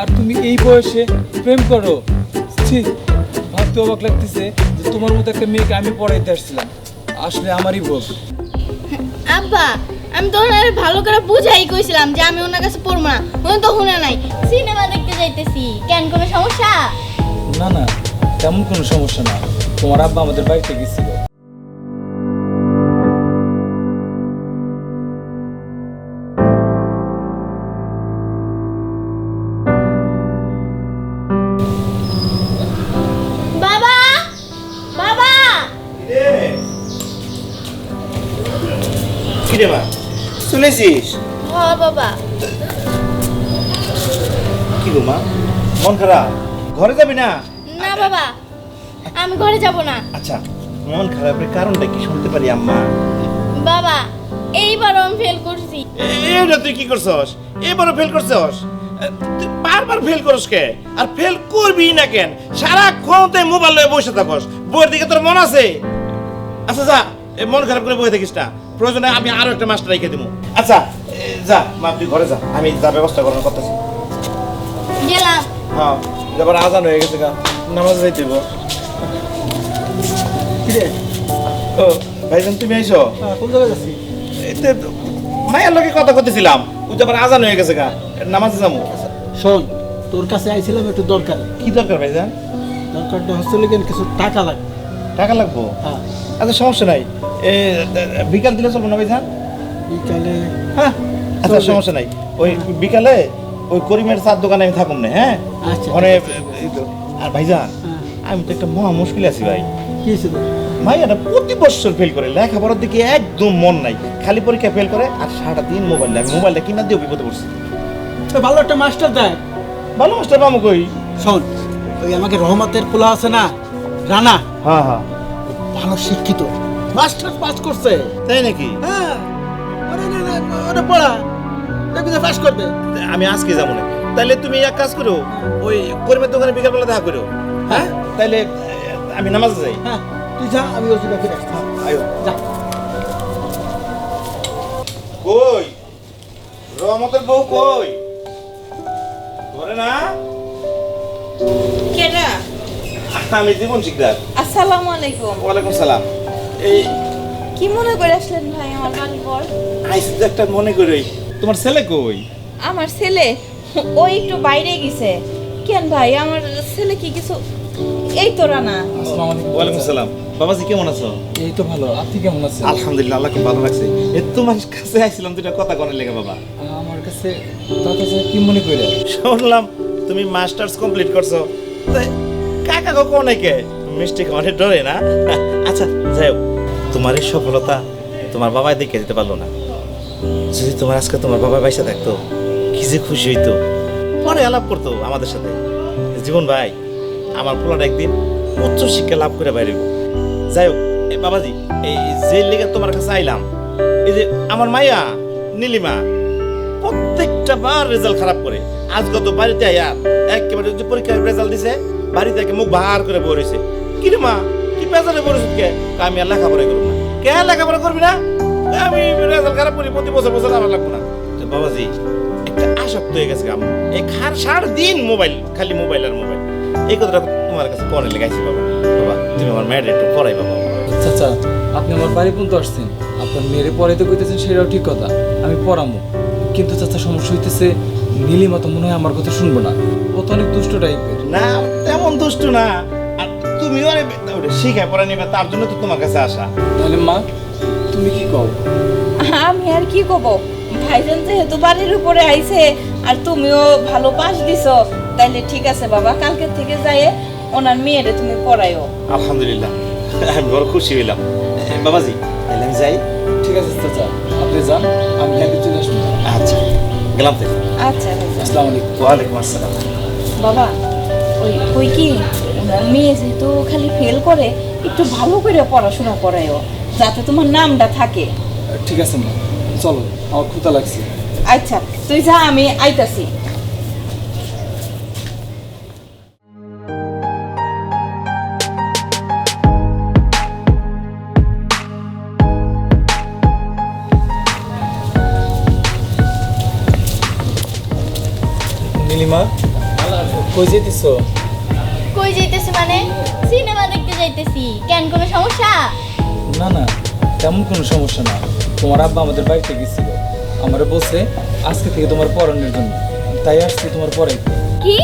আর তুমি এই বয়সে প্রেম করো। ছি ভাবতে অবাক লাগতেছে যে তোমার মতো একটা মেয়েকে আমি পড়াইতে আসছিলাম। আসলে আমারই ভুল। আব্বা আমি তো ওনার ভালো করে বুঝাই কইছিলাম যে আমি ওনার কাছে পড়ব না। উনি তো শুনে নাই। সিনেমা দেখতে যাইতেছি। কেন কোনো সমস্যা? না না তেমন কোনো সমস্যা না। তোমার আব্বা আমাদের বাড়িতে গেছিল। শুনেছিস? হ্যাঁ বাবা। কি গো মা? মন খারাপ? ঘরে যাবি না? না বাবা। আমি ঘরে যাব না। আচ্ছা মন খারাপের কারণটা কি শুনতে পারি আম্মা? বাবা এইবার আমি ফেল করছি। এটা তুই কি করছস? এবারও ফেল করছস? তুই বারবার ফেল করস কে? আর ফেল করবি না কেন? সারাক্ষণ তুই মোবাইল লয়ে বসে থাকস। বইয়ের দিকে তোর মন আছে? আচ্ছা যা মন খারাপ করে বসে থাকিস না। প্রয়োজনে আমি আরও একটা মাস্টার রেখে দেবো। আচ্ছা এ, যা মা তুই ঘরে যা আমি যা ব্যবস্থা করার করতেছি। গেলাম। হ্যাঁ এবার আজান হয়ে গেছে গা নামাজ যাইতে হইব। ও ভাইজান তুমি আইছো কোন জায়গায় যাচ্ছি? এতে মায়ের লগে কথা করতেছিলাম ওই যে আবার আজান হয়ে গেছে গা নামাজে যাব। শোন তোর কাছে আইছিলাম একটু দরকার। কি দরকার ভাইজান? দরকারটা হচ্ছে লেগেন কিছু টাকা লাগবে। টাকা লাগবো? হ্যাঁ। আচ্ছা সমস্যা নাই। বিকাল দিলে চলবো না ভাইজান? বিকালে হ্যাঁ আচ্ছা সমস্যা নাই। ওই বিকালে ওই করিমের চার দোকানে আমি থাকুম না হ্যাঁ? মানে আর ভাইজান হ্যাঁ। আমি তো একটা মহা মুশকিল আছি ভাই। কি তোর? প্রতি বছর ফেল করে লেখাপড়ার দিকে একদম মন নাই। খালি পরীক্ষা ফেল করে আর সারাটা দিন মোবাইল আমি মোবাইলটা কিনা দিয়ে বিপদে পড়ছি। ভালো একটা মাস্টার দেয়। ভালো মাস্টার পাবো কই? শোন ওই আমাকে রহমতের পোলা আছে না রানা? হ্যাঁ হ্যাঁ। ভালো শিক্ষিত। মাস্টার পাস করছে। তাই নাকি? হ্যাঁ। ওরে পড়া। দেখবি যে পাস করবে। আমি আজকে যাব না তাইলে তুমি এক কাজ করো ওই কর্মের দোকানে বিকালবেলা দেখা করো। হ্যাঁ? তাইলে আমি নামাজে যাই। হ্যাঁ তুই যা আমি ওষুধটা ফিরে আসছি। আয়ো। যা। কই? রহমতের বউ কই? ঘরে না? কেডা? আমি জীবন শিকদার। আসসালামু আলাইকুম। ওয়ালাইকুম সালাম। এই কি মনে করে আসলেন ভাই আমার বাড়ির পর আইসি একটা মনে করি তোমার ছেলে কই? আমার ছেলে? ওই একটু বাইরে গেছে। কেন ভাই আমার ছেলে কি কিছু? এই তো রানা। আসসালামু আলাইকুম। ওয়ালাইকুম সালাম। বাবাজি কেমন আছো? এই তো ভালো। আপনি কেমন আছেন? আলহামদুলিল্লাহ আল্লাহ খুব ভালো লাগছে এ তোমার কাছে আইছিলাম দুটা কথা কনের লেগে বাবা। আমার কাছে তার কাছে কি মনে করে শুনলাম তুমি মাস্টার্স কমপ্লিট করছ। তাই কাকা কাকু অনেকে মিষ্টি অনেক ডরে না? আচ্ছা যাই হোক। তোমার এই সফলতা তোমার বাবাই দেখে দিতে পারল না। যদি তোমার আজকে তোমার বাবা বাইসা থাকতো, কি যে খুশি হইতো। পরে আলাপ করতো আমাদের সাথে। জীবন ভাই, আমার পোলাটা একদিন উচ্চ শিক্ষা লাভ করে বাইরে যাই হোক বাবাজি, এই যে লেগে তোমার কাছে আইলাম, এই যে আমার মাইয়া, নীলিমা, প্রত্যেকটা বার রেজাল্ট খারাপ করে। আজ গত বাড়িতে আয়া, একেবারে পরীক্ষার রেজাল্ট দিছে বাড়িতে মুখ বাহার করে বলেছে কি রে মা? কি পেজারে বলেছিস কে? আমি আর লেখাপড়া করব না। কে লেখাপড়া করবি না? আমি রেজাল্ট খারাপ করি প্রতি বছর বছর আমার লাগবো না। বাবাজি একটা আসক্ত হয়ে গেছে আমার। এই খার সারা দিন মোবাইল খালি মোবাইল আর মোবাইল। এই কথাটা তোমার কাছে পরে লেগাইছি বাবা। বাবা তুমি আমার মেয়ের একটু পড়াই বাবা। চাচা আপনি আমার বাড়ি পর্যন্ত আসছেন। আপনার মেয়েরে পড়াইতে কইতেছেন সেটাও ঠিক কথা। আমি পড়ামো। কিন্তু চাচা সমস্যা হইতেছে নীলিমা তো মনে হয় আমার কথা শুনব না। ও তো অনেক দুষ্ট টাইপের না তেমন দুষ্ট না। আর তুমিও শিখে পড়ে নিবে তার জন্য তো তোমার কাছে আসা। তাহলে মা তুমি কি কও? আমি আর কি কব? ভাইজান যেহেতু বাড়ির উপরে আইছে আর তুমিও ভালো পাস দিছো তাইলে ঠিক আছে বাবা কালকে থেকে যাইয়ে ওনার মেয়েরে তুমি পড়াইও আলহামদুলিল্লাহ আমি বড় খুশি হইলাম। বাবাজি তাহলে আমি যাই। ঠিক আছে চাচা আপনি যান আমি লাইভে চলে আসব। আচ্ছা গেলাম তো আচ্ছা আসসালামু আলাইকুম। ওয়ালাইকুম আসসালাম। বাবা ওই ওই কি? মেয়ে যেহেতু খালি ফেল করে একটু ভালো করে পড়াশোনা করায়ও যাতে তোমার নামটা থাকে। ঠিক আছে মা। চলো আমার ক্ষুতা লাগছে। আচ্ছা তুই যা আমি আইতাছি। নীলিমা কই যেতেছো কই যাইতেছি মানে? সিনেমা দেখতে যাইতেছি। কেন কোনো সমস্যা? না না তেমন কোনো সমস্যা না। তোমার আব্বা আমাদের বাড়িতে গেছিল। আমারে বলছে আজকে থেকে তোমার পড়ানোর জন্য। তাই আসছি তোমার পড়াইতে। কি?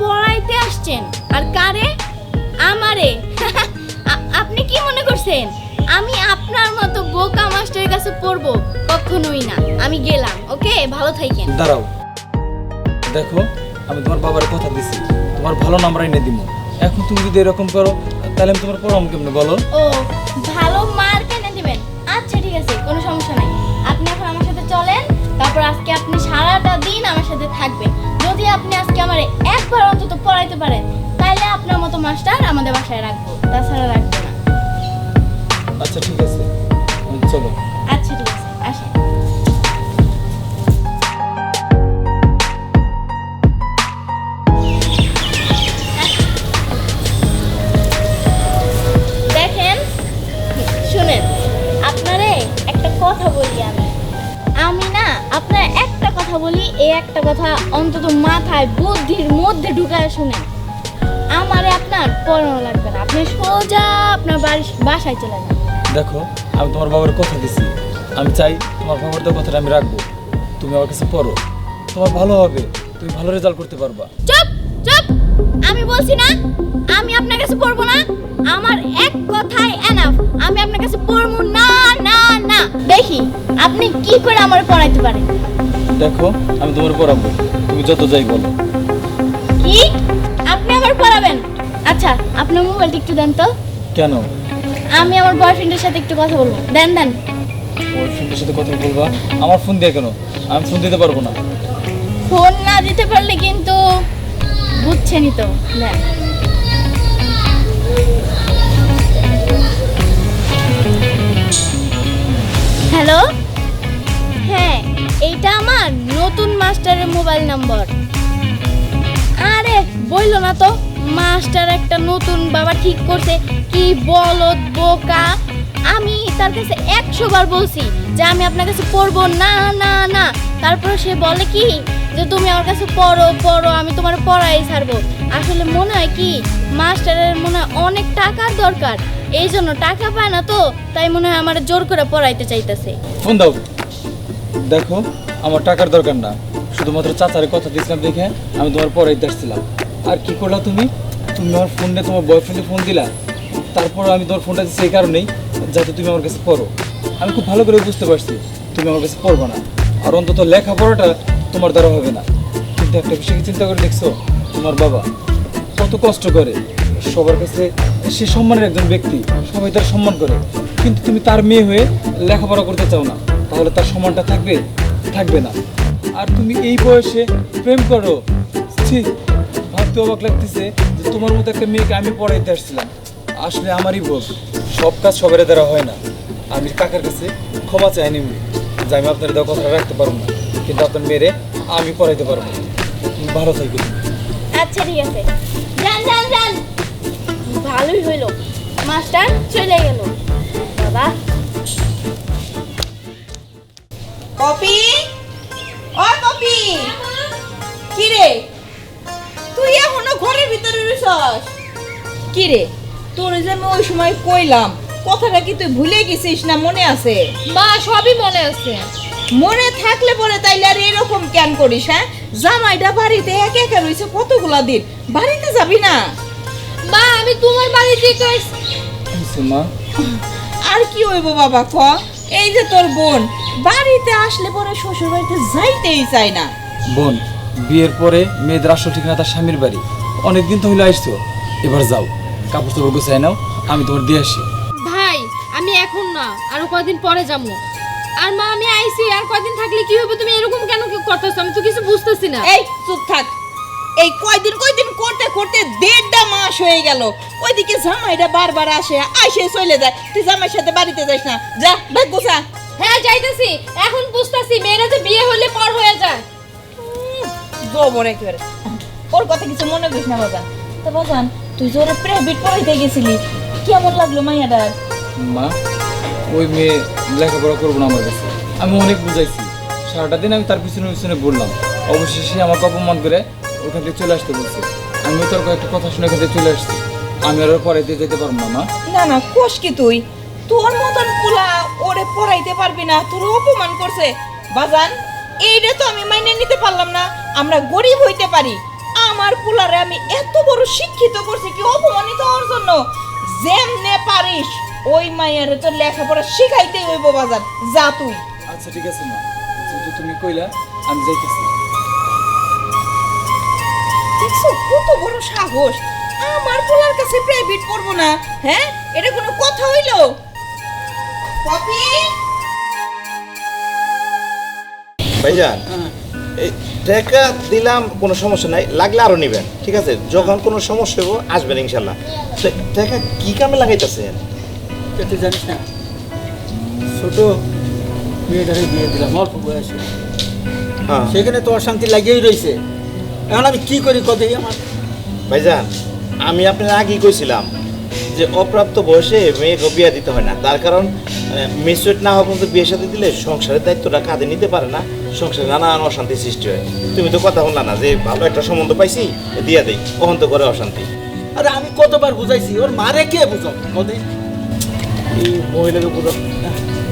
পড়াইতে আসছেন? আর কারে? আমারে? আপনি কি মনে করছেন? আমি আপনার মতো বোকা মাস্টারের কাছে পড়ব কখনোই না। আমি গেলাম ওকে? ভালো থাকেন। দাঁড়াও। দেখো আমি তোমার বাবার কথা দিছি। তোমার ভালো নাম্বার এনে দিব এখন তুমি যদি এরকম করো তাহলে আমি তোমার পড়াম কেমনে বলো? ও ভালো মার্ক এনে দিবেন। আচ্ছা ঠিক আছে কোনো সমস্যা নাই। আপনি এখন আমার সাথে চলেন তারপর আজকে আপনি সারাটা দিন আমার সাথে থাকবেন। যদি আপনি আজকে আমার একবার অন্তত পড়াইতে পারেন তাহলে আপনার মতো মাস্টার আমাদের বাসায় রাখব। তাছাড়া রাখব না। আচ্ছা ঠিক আছে। চলো। আচ্ছা ঠিক আছে আসেন। অন্তত মাথায় বুদ্ধির মধ্যে ঢুকায় শুনেন আমারে আপনার পড়ানো লাগবে না। আপনি সোজা আপনার বাড়ি বাসায় চলে যান। দেখো আমি তোমার বাবার কথা দিছি। আমি চাই তোমার বাবার কথাটা আমি রাখব। তুমি আমার কাছে পড়ো। তোমার ভালো হবে। তুমি ভালো রেজাল্ট করতে পারবা। চুপ চুপ! আমি বলছি না আমি আপনার কাছে পড়ব না। আমার এক কথাই এনাফ আমি আপনার কাছে পড়ব না না না। দেখি আপনি কি করে আমার পড়াইতে পারেন? দেখো আমি তোমার পড়াবো। তুমি যত যাই বলো। কি? আপনি আমার পড়াবেন? আচ্ছা আপনার মোবাইলটা একটু দেন তো। কেন? আমি আমার বয়ফ্রেন্ডের সাথে একটু কথা বলব। দেন দেন। ওর ফ্রেন্ডের সাথে কথা বলবা? আমার ফোন দিয়ে কেন? আমি ফোন দিতে পারব না। ফোন না দিতে পারলে কিন্তু বুঝছেনই তো। দেন। হ্যালো? হ্যাঁ। এইটা আমার নতুন মাস্টারের মোবাইল নাম্বার। আরে, বইলো না তো, মাস্টার একটা নতুন বাবা ঠিক করছে, কি বলদ বোকা। আমি তার কাছে একশো বার বলছি যে আমি আপনার কাছে পড়ব। না না না। তারপর সে বলে কি যে তুমি আমার কাছে পড়ো পড়ো, আমি তোমার পড়াই ছাড়বো। আসলে মনে হয় কি, মাস্টারের মনে হয় অনেক টাকার দরকার। এই জন্য টাকা পায় না তো, তাই মনে হয় আমার জোর করে পড়াইতে চাইতেছে। ফোন দাও। দেখো, আমার টাকার দরকার না। শুধুমাত্র চাচারে কথা দিয়েছিলাম দেখে আমি তোমার পড়াইতে আসছিলাম। আর কি করলা তুমি? তুমি আমার ফোন তোমার বয়ফ্রেন্ডে ফোন দিলা? তারপর আমি তোমার ফোনটা এই কারণেই যাতে তুমি আমার কাছে পড়ো। আমি খুব ভালো করে বুঝতে পারছি, তুমি আমার কাছে পড়বে না। আর অন্তত লেখাপড়াটা তোমার দ্বারা হবে না। কিন্তু একটা বিষয় চিন্তা করে দেখছ? তোমার বাবা কত কষ্ট করে। সবার কাছে সে সম্মানের একজন ব্যক্তি, সবাই তার সম্মান করে। কিন্তু তুমি তার মেয়ে হয়ে লেখাপড়া করতে চাও না। তাহলে তার সম্মানটা থাকবে থাকবে না। আর তুমি এই বয়সে প্রেম করো। ছি, ভাবতে অবাক লাগতেছে যে তোমার মতো একটা মেয়েকে আমি পড়াইতে আসছিলাম। আসলে আমারই ভুল। সব কাজ সবার দ্বারা হয় না। আমি কাকার কাছে ক্ষমা চাইনি যে আমি আপনার দেওয়া কথাটা রাখতে পারব না। কিন্তু আপনার মেয়েরে আমি পড়াইতে পারব ভালো থাকবে। আচ্ছা ঠিক আছে। যান যান যান। ভালোই হইল। মাস্টার চলে গেল। বাবা। কপি? ও কপি। কি রে তুই এখনও ঘরের ভিতরে রইছস? কি রে তোর যে আমি ওই সময় কইলাম কথাটা কি তুই ভুলে গেছিস না মনে আছে? মা সবই মনে আছে। মনে থাকলে পরে তাইলে আর এরকম কেন করিস হ্যাঁ? জামাইটা বাড়িতে একা একা রয়েছে কতগুলা দিন বাড়িতে যাবি না? মা আমি তোমার বাড়িতে মা? আর কি হইব বাবা ক? এই যে তোর বোন বাড়িতে আসলে পরে শ্বশুর বাড়িতে যাইতেই চায় না। বোন বিয়ের পরে মেয়েদের আসল ঠিকানা তার স্বামীর বাড়ি। অনেকদিন তো হইলে আসছো এবার যাও কাপড় চাপড় গুছাই নাও আমি তোমার দিয়ে আসি। ভাই আমি এখন না আরও কয়দিন পরে যাব। আর মা আমি আইছি আর কয়দিন থাকলে কি হবে? তুমি এরকম কেন কি করতেছো? আমি তো কিছু বুঝতেছি না। এই চুপ থাক। এই কয়দিন কয়দিন করতে করতে দেড়টা মাস হয়ে গেল। ওইদিকে জামাইটা বারবার আসে আসে চলে যায়। তুই জামাইয়ের সাথে বাড়িতে যাস না। যা ব্যাগ গোছা। হ্যাঁ যাইতেছি। এখন বুঝতেছি মেয়েরা যে বিয়ে হলে পর হয়ে যায়। জবর একেবারে। ওর কথা কিছু মনে করিস না বাজান। তো বাজান তুই জোরে প্রাইভেট পড়াইতে গেছিলি কেমন লাগল মাইয়াটার? মা ওই মেয়ে লেখাপড়া করব না আমার কাছে। আমি অনেক বুঝাইছি। সারাটা দিন আমি তার পিছনে পিছনে বললাম অবশেষে আমাকে অপমান করে ওখান থেকে চলে আসতে বলছে। আমিও তোর কয়েকটা কথা শুনে থেকে চলে আসছি। আমি আর পড়াইতে যেতে পারব না মা। না না কোষ কি তুই? তোর মতন পোলা ওরে পড়াইতে পারবি না তোর অপমান করছে। বাজান এইটা তো আমি মাইনে নিতে পারলাম না আমরা গরিব হইতে পারি। আমার পোলারে আমি এত বড় শিক্ষিত করছি কি অপমানিত হওয়ার জন্য? যেমনে পারিস ওই মাইয়ারে তো লেখাপড়া শিখাইতেই হইব বাজান। যা তুই। আচ্ছা ঠিক আছে মা। যেহেতু তুমি কইলা আমি যাইতেছি। কত বড় সাহস। আমার পোলার কাছে প্রাইভেট পড়ব না হ্যাঁ? এটা কোনো কথা হইল? পপি ভাইজান এই টাকা দিলাম কোনো সমস্যা নাই লাগলে আরও নেবেন ঠিক আছে? যখন কোনো সমস্যা হব আসবেন ইনশাল্লাহ। টাকা কি কামে লাগাইতেছেন? তুই জানিস না ছোট মেয়েটারে বিয়ে দিলাম অল্প বয়সে। হ্যাঁ। সেখানে তো অশান্তি লাগিয়েই রয়েছে এখন আমি কি করি কত আমার। ভাইজান আমি আপনার আগেই কইছিলাম যে অপ্রাপ্ত বয়সে মেয়েকে বিয়ে দিতে হয় না। তার কারণ মিসুয়েট না হওয়া পর্যন্ত বিয়ে সাথে দিলে সংসারের দায়িত্বটা কাঁধে নিতে পারে না। সংসারে নানান অশান্তি সৃষ্টি হয়। তুমি তো কথা বললা না যে ভালো একটা সম্বন্ধ পাইছি দিয়া দেই। কখন তো করে অশান্তি। আরে আমি কতবার বুঝাইছি ওর মারে কে বুঝাও? কত এই মহিলাকে বুঝো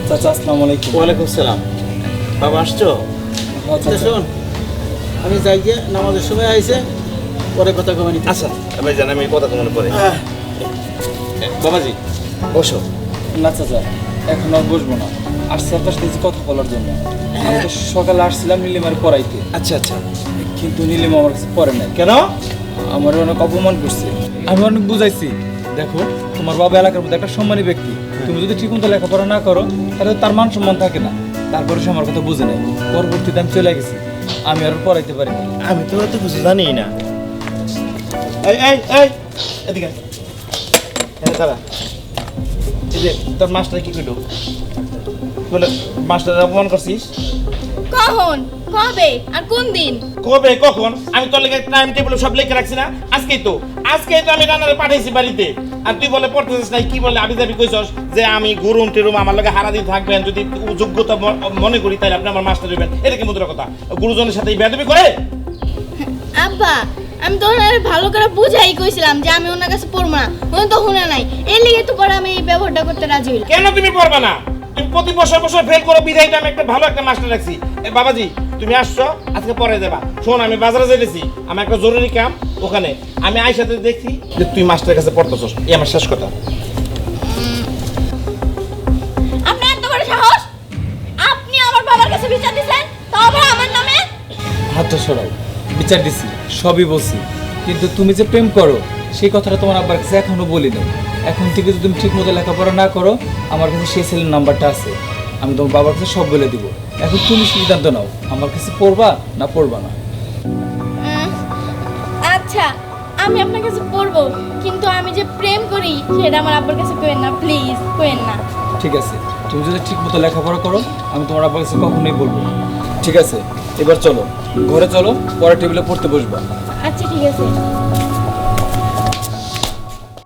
চাচা আসসালামু আলাইকুম। ওয়ালাইকুম সালাম। বাবা আসছো? আচ্ছা। শোন। আমি যাই গিয়ে নামাজের সময় আইছে পরে কথা কমানি আচ্ছা ভাইজান আমি কথা তোমার পরে। বাবাজি বসো। না চাচা এখন আর বসবো না। আসছি আপনার সাথে কথা বলার জন্য। আমি তো সকালে আসছিলাম নীলিমার পড়াইতে। আচ্ছা আচ্ছা। কিন্তু নীলিমা আমার কাছে পড়ে নাই। কেন? আমার অনেক অপমান করছে। আমি অনেক বুঝাইছি। দেখো তোমার বাবা এলাকার মধ্যে একটা সম্মানী ব্যক্তি। তুমি যদি ঠিক মতো লেখাপড়া না করো তাহলে তার মান সম্মান থাকে না। তারপরে সে আমার কথা বুঝে নেয় পরবর্তীতে আমি চলে গেছি। আমি আর পড়াইতে পারিনি আমি তো এত কিছু জানি না। এই এই এই এদিকে আয়। এখানে দাঁড়া। এই যে তোর মাস্টার কি কইলো? বলে মাস্টার অপমান করছিস? কখন? কবে? আর কোন দিন? কবে কখন? আমি তোর লেগে টাইম টেবিল সব লিখে রাখছি না। আজকেই তো। আজকেই তো আমি রান্নারে পাঠাইছি বাড়িতে। আর তুই বলে পড়তেছিস নাই কি বলে আবি যাবি কইছস? যে আমি গুরুম টেরুম আমার লগে হারা দিন থাকবেন যদি যোগ্যতা মনে করি তাহলে আপনি আমার মাস্টার হইবেন। এটা কি মুদ্রা কথা? গুরুজনের সাথে বেদবি করে? আব্বা আমি তো ওনার ভালো করে বুঝাই কইছিলাম যে আমি ওনার কাছে পড়ব না। উনি তো শুনে নাই। এর লিগে তো পরে আমি এই ব্যবহারটা করতে রাজি হইলাম। কেন তুমি পড়বা না? তুমি প্রতি বছর বছর ফেল করো বিধায় তো আমি একটা ভালো একটা মাস্টার রাখছি। এ বাবাজি তুমি আসছো আজকে পরে দেবা শোন আমি বাজারে যাইতেছি। আমার একটা জরুরি কাম ওখানে। আমি আইসাতে দেখছি যে তুই মাস্টারের কাছে পড়তেছস। এই আমার শেষ কথা। আপনি এত বড় সাহস? আপনি আমার বাবার কাছে বিচার দিছেন? তাও আবার আমার নামে? হাতটা সরাও। বিচার দিছি সবই বলছি। কিন্তু তুমি যে প্রেম করো সেই কথাটা তোমার আব্বার কাছে এখনও বলি নাই এখন থেকে যদি তুমি ঠিক মতো লেখাপড়া না করো আমার কাছে সেই ছেলের নাম্বারটা আছে। আমি তোমার বাবার কাছে সব বলে দিব। এখন তুমি সিদ্ধান্ত নাও আমার কাছে পড়বা না পড়বা না? আচ্ছা আমি আপনার কাছে পড়ব কিন্তু আমি যে প্রেম করি সেটা আমার আব্বার কাছে কইেন না প্লিজ কইেন না। ঠিক আছে তুমি যদি ঠিক মতো লেখাপড়া করো আমি তোমার আব্বার কাছে কখনোই বলব ঠিক আছে এবার চলো ঘরে চলো পরে টেবিলে পড়তে বসবা। আচ্ছা ঠিক আছে।